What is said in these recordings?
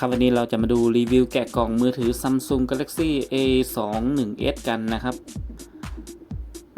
ครับวันนี้เราจะมาดูรีวิวแกะกล่องมือถือ Samsung Galaxy A21s กันนะครับ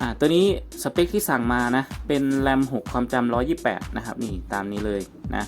อ่าตัวนี้สเปคที่สั่งมานะ เป็นแรม6 ความจำ128 นะครับ นี่ตามนี้เลยนะ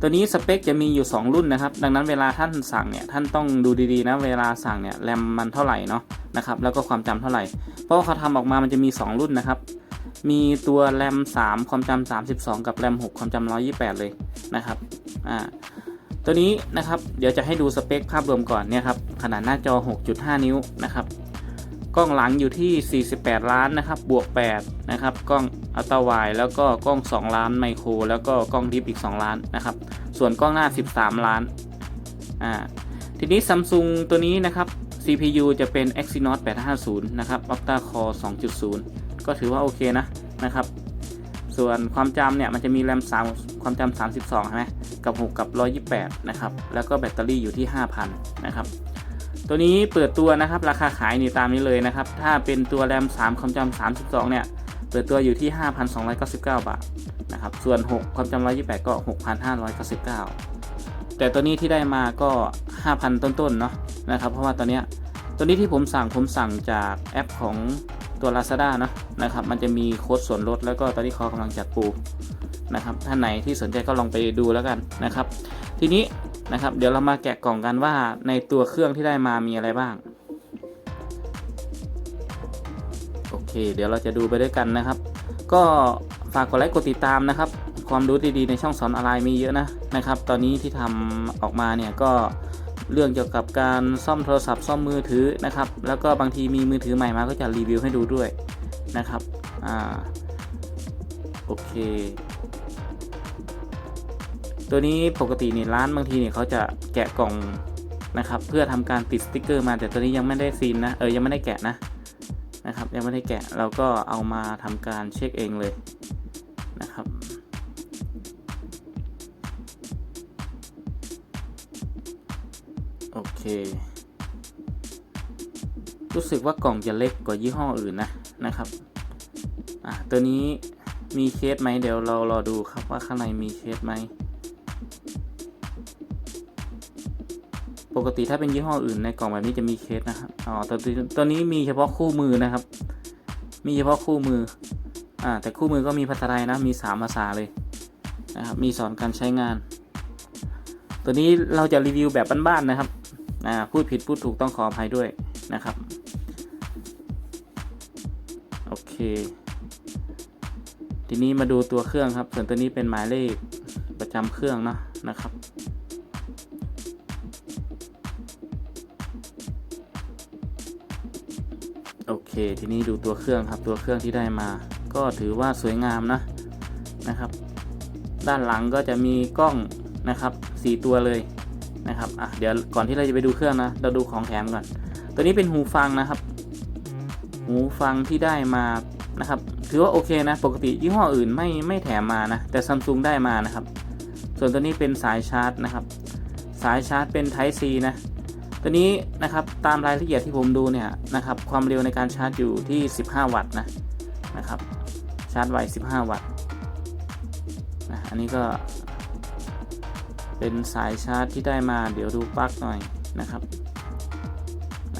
ตัวนี้สเปคจะมีอยู่ 2 รุ่นนะครับ ดังนั้นเวลาท่านสั่งเนี่ย ท่านต้องดูดีๆนะ เวลาสั่งเนี่ยแรมมันเท่าไหร่เนาะนะครับ แล้วก็ความจำเท่าไหร่ เพราะว่าเขาทำออกมามันจะมี 2 รุ่นนะครับ มีตัวแรม3 ความจำ32 กับแรม6 ความจำ128 เลยนะครับอ่า ตัวนี้นะครับเดี๋ยวจะให้ดูสเปคภาพรวมก่อนเนี่ยครับขนาดหน้าจอ 6.5 นิ้วนะครับกล้องหลังอยู่ที่ 48 ล้านนะครับบวก 8 นะครับกล้องอัลตราไวแล้วก็กล้อง 2 ล้านไมโคร แล้วก็กล้องดิฟอีก 2 ล้านนะครับส่วนกล้องหน้า 13 ล้านอ่าทีนี้ซัมซุงตัวนี้นะครับ CPU จะเป็น Exynos 850 นะครับ Octa Core 2.0 ก็ถือว่าโอเคนะนะครับ ส่วนความจำเนี่ยมันจะมีแรม3ความจำ32ใช่ไหม กับ 6 กับ 128 นะครับ แล้วก็แบตเตอรี่อยู่ที่ 5,000 นะครับ ตัวนี้เปิดตัวนะครับ ราคาขายนี่ตามนี้เลยนะครับ ถ้าเป็นตัวแรม 3 ความจำ32 เนี่ย เปิดตัวอยู่ที่ 5,299 บาทนะครับ ส่วน 6 ความจำ128 ก็ 6,599 แต่ตัวนี้ที่ได้มาก็ 5,000 ต้นๆ เนาะนะครับ เพราะว่าตอนเนี้ย ตัวนี้ที่ผมสั่ง ผมสั่งจากแอปของตัว Lazada เนาะนะครับ มันจะมีโค้ดส่วนลด แล้วก็ตอนนี้เขากำลังจัดโปร นะครับท่านไหนที่สนใจก็ลองไปดูแล้วกันนะครับ ทีนี้นะครับเดี๋ยวเรามาแกะกล่องกันว่าในตัวเครื่องที่ได้มามีอะไรบ้างโอเค เดี๋ยวเราจะดูไปด้วยกันนะครับ ก็ฝากกดไลค์กดติดตามนะครับ ความรู้ดีๆในช่องสอนอะไรมีเยอะนะนะครับ ตอนนี้ที่ทำออกมาเนี่ยก็เรื่องเกี่ยวกับการซ่อมโทรศัพท์ซ่อมมือถือนะครับ แล้วก็บางทีมีมือถือใหม่มาก็จะรีวิวให้ดูด้วยนะครับอ่าโอเค ตัวนี้ปกติเนี่ยร้านบางทีเนี่ยเขาจะแกะกล่องนะครับ เพื่อทำการติดสติกเกอร์มา แต่ตัวนี้ยังไม่ได้ซีนนะเออยังไม่ได้แกะนะนะครับ ยังไม่ได้แกะเราก็เอามาทำการเช็คเองเลยนะครับโอเค รู้สึกว่ากล่องจะเล็กกว่ายี่ห้ออื่นนะนะครับอะตัวนี้มีเคสไหมเดี๋ยวเรารอดูครับว่าข้างในมีเคสไหม ปกติถ้าเป็นยี่ห้ออื่นในกล่องแบบนี้จะมีเคสนะครับอ๋อตัวตัวนี้มีเฉพาะคู่มือนะครับ มีเฉพาะคู่มืออ่าแต่คู่มือก็มีภาษาไทยนะมีสามภาษาเลยนะครับมีสอนการใช้งาน ตัวนี้เราจะรีวิวแบบบ้านๆนะครับอ่าพูดผิดพูดถูกต้องขออภัยด้วยนะครับโอเค ทีนี้มาดูตัวเครื่องครับ ส่วนตัวนี้เป็นหมายเลขประจำเครื่องเนาะนะครับ ทีนี้ดูตัวเครื่องครับตัวเครื่องที่ได้มา ก็ถือว่าสวยงามนะนะครับ ด้านหลังก็จะมีกล้องนะครับสี่ตัวเลยนะครับอะเดี๋ยวก่อนที่เราจะไปดูเครื่องนะ เราดูของแถมก่อน ตัวนี้เป็นหูฟังนะครับ หูฟังที่ได้มานะครับ ถือว่าโอเคนะ ปกติยี่ห้ออื่นไม่ไม่แถมมานะ แต่ซัมซุงได้มานะครับ ส่วนตัวนี้เป็นสายชาร์จนะครับ สายชาร์จเป็น Type C นะ ตัวนี้นะครับตามรายละเอียดที่ผมดูเนี่ยนะครับความเร็วในการชาร์จอยู่ที่ 15 วัตต์นะนะครับชาร์จไว 15 วัตต์นะอันนี้ก็เป็นสายชาร์จที่ได้มาเดี๋ยวดูปลั๊กหน่อยนะครับ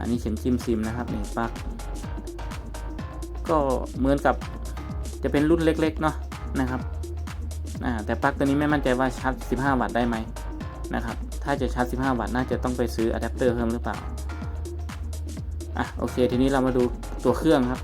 อันนี้เข็มจิ้มซิมนะครับนี่ปลั๊กก็เหมือนกับจะเป็นรุ่นเล็กๆเนาะนะครับแต่ปลั๊กตัวนี้ไม่มั่นใจว่าชาร์จ 15 วัตต์ได้ไหม นะครับ ถ้าจะชาร์จ 15 วัตต์น่าจะต้องไปซื้ออะแดปเตอร์เพิ่มหรือเปล่า อะโอเค ทีนี้เรามาดูตัวเครื่องครับ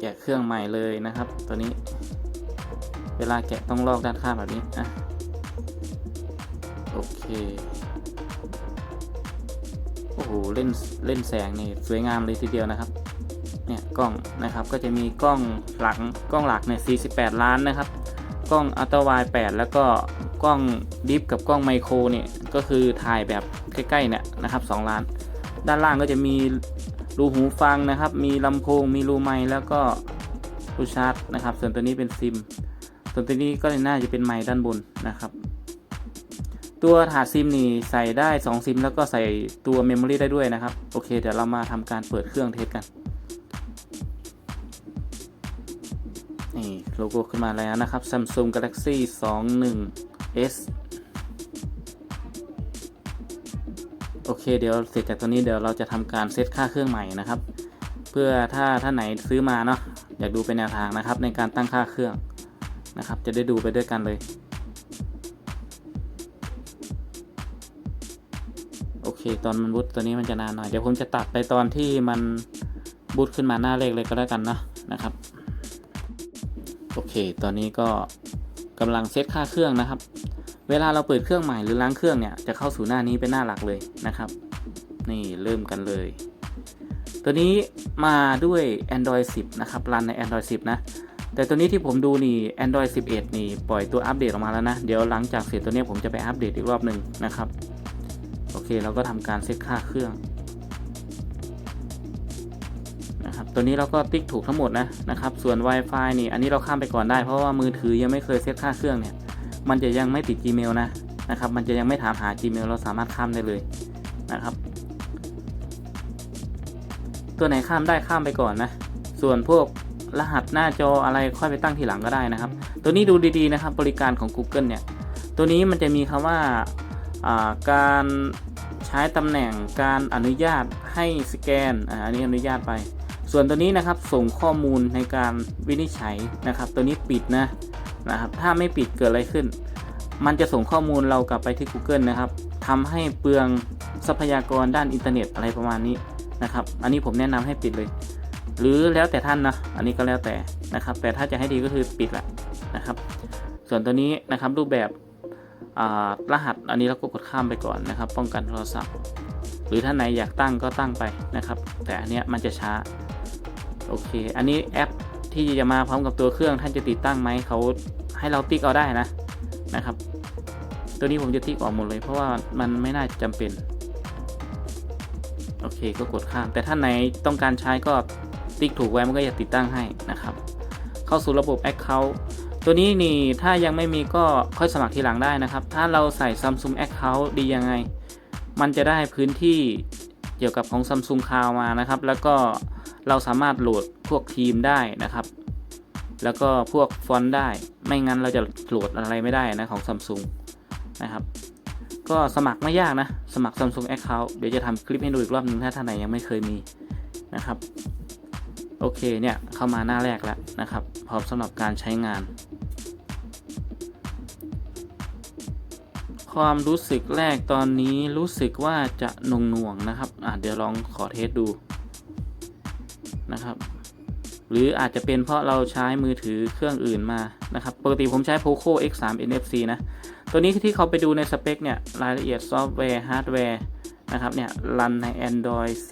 แกะเครื่องใหม่เลยนะครับ ตัวนี้ เวลาแกะต้องลอกด้านข้างแบบนี้ อะ โอเค โอ้โห เล่นเล่นแสงนี่สวยงามเลยทีเดียวนะครับเนี่ยกล้องนะครับก็จะมีกล้องหลังกล้องหลักเนี่ย48 ล้านนะครับ กล้องอัลตร้าไวด์8แล้วก็กล้องดิฟกับกล้องไมโครเนี่ยก็คือถ่ายแบบใกล้ๆเนี่ยนะครับ2ล้าน ด้านล่างก็จะมีรูหูฟังนะครับ มีลำโพง มีรูไมค์แล้วก็รูชาร์จนะครับ ส่วนตัวนี้เป็นซิม ส่วนตัวนี้ก็น่าจะเป็นไมค์ด้านบนนะครับ ตัวถาดซิมนี่ใส่ได้ 2 ซิม แล้วก็ใส่ตัวเมมโมรีได้ด้วยนะครับ โอเค เดี๋ยวเรามาทำการเปิดเครื่องเทสกัน นี่โลโก้ขึ้นมาแล้วนะครับ Samsung Galaxy 21 S โอเค เดี๋ยวเสร็จจากตัวนี้เดี๋ยวเราจะทำการเซตค่าเครื่องใหม่นะครับ เพื่อถ้าท่านไหนซื้อมาเนาะอยากดูเป็นแนวทางนะครับ ในการตั้งค่าเครื่องนะครับ จะได้ดูไปด้วยกันเลย โอเค ตอนมันบูตตัวนี้มันจะนานหน่อย เดี๋ยวผมจะตัดไปตอนที่มันบูตขึ้นมาหน้าเลขเลยก็แล้วกันนะนะ โอเค ตอนนี้ก็กำลังเซตค่าเครื่องนะครับ เวลาเราเปิดเครื่องใหม่หรือล้างเครื่องเนี่ย จะเข้าสู่หน้านี้เป็นหน้าหลักเลยนะครับ นี่เริ่มกันเลย ตัวนี้มาด้วย Android 10 นะครับ รันใน Android 10 นะ แต่ตัวนี้ที่ผมดูนี่ Android 11 นี่ ปล่อยตัวอัปเดตออกมาแล้วนะ เดี๋ยวหลังจากเสร็จตัวนี้ผมจะไปอัปเดตอีกรอบหนึ่งนะครับ โอเค เราก็ทำการเซตค่าเครื่อง ตัวนี้เราก็ติ๊กถูกทั้งหมดนะนะครับ ส่วน Wi-Fi นี่อันนี้เราข้ามไปก่อนได้เพราะว่ามือถือยังไม่เคยเซตค่าเครื่องเนี่ย มันจะยังไม่ติด Gmail นะนะครับมันจะยังไม่ถามหา Gmail เราสามารถข้ามได้เลยนะครับ ตัวไหนข้ามได้ข้ามไปก่อนนะ ส่วนพวกรหัสหน้าจออะไรค่อยไปตั้งทีหลังก็ได้นะครับ ตัวนี้ดูดีๆนะครับ บริการของ Google เนี่ย ตัวนี้มันจะมีคำว่าอ่าการใช้ตำแหน่งการอนุญาตให้สแกนออันนี้อนุญาตไป ส่วนตัวนี้นะครับส่งข้อมูลในการวินิจฉัยนะครับ ตัวนี้ปิดนะนะครับถ้าไม่ปิดเกิดอะไรขึ้น มันจะส่งข้อมูลเรากลับไปที่ Google นะครับทำให้เปลืองทรัพยากรด้านอินเทอร์เน็ตอะไรประมาณนี้นะครับ อันนี้ผมแนะนำให้ปิดเลย หรือแล้วแต่ท่านนะ อันนี้ก็แล้วแต่นะครับ แต่ถ้าจะให้ดีก็คือปิดแหละนะครับ ส่วนตัวนี้นะครับรูปแบบอ่ารหัสอันนี้เราก็กดข้ามไปก่อนนะครับ ป้องกันโทรศัพท์ หรือท่านไหนอยากตั้งก็ตั้งไปนะครับ แต่อันเนี้ยมันจะช้า โอเค อันนี้แอปที่จะมาพร้อมกับตัวเครื่องท่านจะติดตั้งไหมเขาให้เราติ๊กเอาได้นะนะครับ ตัวนี้ผมจะติ๊กออกหมดเลย เพราะว่ามันไม่น่าจำเป็น โอเคก็กดข้าม แต่ท่านไหนต้องการใช้ก็ติ๊กถูกไว้มันก็จะติดตั้งให้นะครับ เข้าสู่ระบบ Account ตัวนี้นี่ถ้ายังไม่มีก็ค่อยสมัครทีหลังได้นะครับ ถ้าเราใส่ Samsung Account ดียังไง มันจะได้พื้นที่เกี่ยวกับของ Samsung Cloud มานะครับ แล้วก็ เราสามารถโหลดพวกทีมได้นะครับ แล้วก็พวกฟอนต์ได้ ไม่งั้นเราจะโหลดอะไรไม่ได้นะของ Samsung นะครับ ก็สมัครไม่ยากนะ สมัคร Samsung Account เดี๋ยวจะทำคลิปให้ดูอีกรอบหนึงถ้าท่านไหนยังไม่เคยมีนะครับ โอเคเนี่ยเข้ามาหน้าแรกแล้วนะครับ พร้อมสำหรับการใช้งาน ความรู้สึกแรกตอนนี้รู้สึกว่าจะหน่วงหน่วงๆนะครับอะเดี๋ยวลองขอเทสดู นะครับ หรืออาจจะเป็นเพราะเราใช้มือถือเครื่องอื่นมานะครับ ปกติผมใช้ Poco X3 NFC นะ ตัวนี้ที่เขาไปดูในสเปคเนี่ย รายละเอียดซอฟต์แวร์ฮาร์ดแวร์นะครับเนี่ยรันใน Android 10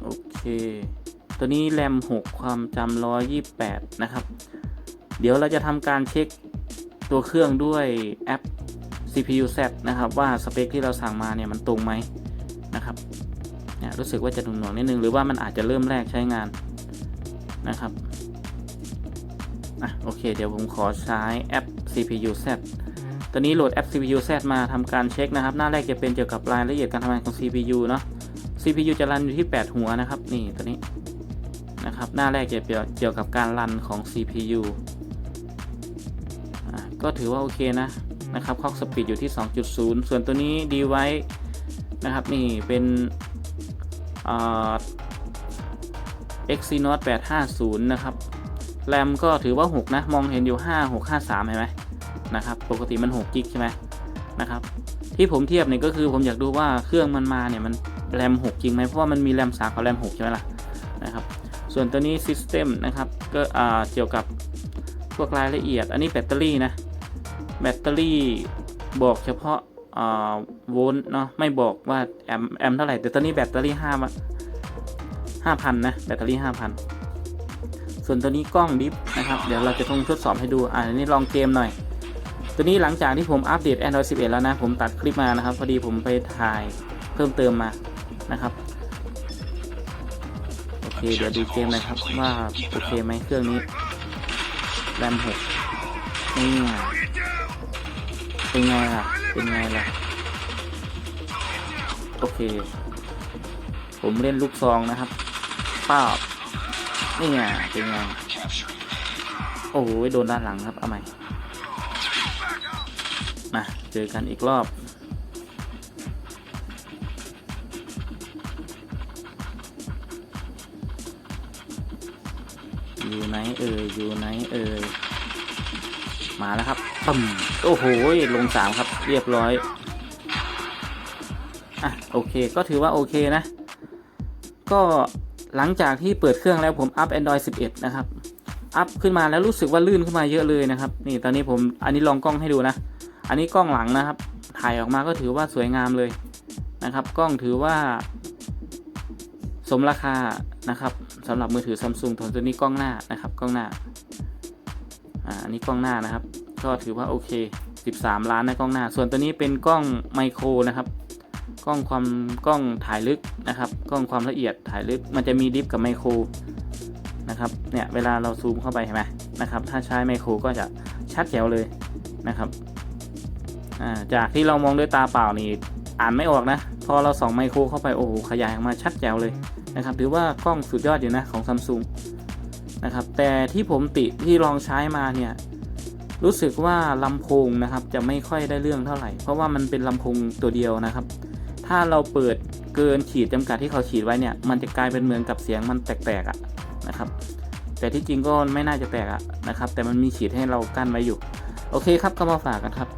โอเค ตัวนี้แรม 6 ความจำ128 นะครับ เดี๋ยวเราจะทำการเช็คตัวเครื่องด้วยแอป CPU Z นะครับ ว่าสเปคที่เราสั่งมาเนี่ยมันตรงไหม นะครับเนี่ยรู้สึกว่าจะหน่วงนิดนึงหรือว่ามันอาจจะเริ่มแรกใช้งานนะครับอะโอเค เดี๋ยวผมขอใช้แอป CPU Z ตัวนี้โหลดแอป CPU Z มาทำการเช็คนะครับ หน้าแรกจะเป็นเกี่ยวกับรายละเอียดการทำงานของ CPU เนาะ CPU จะรันอยู่ที่ 8 หัวนะครับนี่ตัวนี้นะครับหน้าแรกจะเกี่ยวกับการรันของ CPU อะก็ถือว่าโอเคนะนะครับคล็อกสปีดอยู่ที่ 2.0 ส่วนตัวนี้ดีไว้ นะครับนี่เป็นอ่า Exynos 850 นะครับ แรมก็ถือว่า 6 นะ มองเห็นอยู่ 5 6 5 3 เห็นไหมนะครับ ปกติมัน 6 กิกใช่ไหมนะครับ ที่ผมเทียบเนี่ยก็คือผมอยากดูว่าเครื่องมันมาเนี่ยมันแรม 6 จริงไหมเพราะว่ามันมีแรม 3 กับแรม 6 ใช่ไหมล่ะนะครับ ส่วนตัวนี้ System นะครับ ก็อ่าเกี่ยวกับพวกรายละเอียด อันนี้แบตเตอรี่นะ แบตเตอรี่บอกเฉพาะ โวลต์เนาะไม่บอกว่าแอมแอมเท่าไหร่แต่ตอนนี้แบตเตอรี่5มา5,000นนะแบตเตอรี่5,000ส่วนตัวนี้กล้องดิฟนะครับเดี๋ยวเราจะต้องทดสอบให้ดูอ่านนี้ลองเกมหน่อย ตัวนี้หลังจากที่ผมอัปเดต Android 11 แล้วนะ ผมตัดคลิปมานะครับ พอดีผมไปถ่ายเพิ่มเติมมานะครับโอเคเดี๋ยวดูเกมนะครับว่าโอเคไหมเครื่องนี้แรม6นี่ไงเป็นไงล่ะเป็นไงล่ะ โอเค ผมเล่นลูกซองนะครับป้าบนี่ไงเป็นไง โอ้โหโดนด้านหลังครับ เอาใหม่ มาเจอกันอีกรอบอยู่ไหนเอ่ยอยู่ไหนเอ่ยมาแล้วครับตึมโอ้โหลงสามครับ เรียบร้อย อะโอเค ก็ถือว่าโอเคนะ ก็หลังจากที่เปิดเครื่องแล้วผมอัพ Android 11 นะครับ อัพขึ้นมาแล้วรู้สึกว่าลื่นขึ้นมาเยอะเลยนะครับ นี่ตอนนี้ผมอันนี้ลองกล้องให้ดูนะ อันนี้กล้องหลังนะครับ ถ่ายออกมาก็ถือว่าสวยงามเลยนะครับ กล้องถือว่า สมราคานะครับสำหรับมือถือซัมซุงตัวนี้กล้องหน้านะครับ กล้องหน้า อ่าอันนี้กล้องหน้านะครับ ก็ถือว่าโอเค 13 ล้านนะกล้องหน้า ส่วนตัวนี้เป็นกล้องไมโครนะครับ กล้องความกล้องถ่ายลึกนะครับ กล้องความละเอียดถ่ายลึก มันจะมีดิฟกับไมโครนะครับ เนี่ยเวลาเราซูมเข้าไปเห็นไหมนะครับ ถ้าใช้ไมโครก็จะชัดแจ๋วเลยนะครับจากที่เรามองด้วยตาเปล่านี่อ่านไม่ออกนะ พอเราส่องไมโครเข้าไปโอ้โหขยายออกมาชัดแจ๋วเลยนะครับ ถือว่ากล้องสุดยอดอยู่นะของซัมซุงนะครับ แต่ที่ผมติที่ลองใช้มาเนี่ย รู้สึกว่าลำโพงนะครับจะไม่ค่อยได้เรื่องเท่าไหร่ เพราะว่ามันเป็นลำโพงตัวเดียวนะครับ ถ้าเราเปิดเกินขีดจำกัดที่เขาขีดไว้เนี่ย มันจะกลายเป็นเหมือนกับเสียงมันแตกๆอะนะครับ แต่ที่จริงก็ไม่น่าจะแตกอะนะครับ แต่มันมีขีดให้เรากั้นไว้อยู่ โอเคครับก็มาฝากกันครับ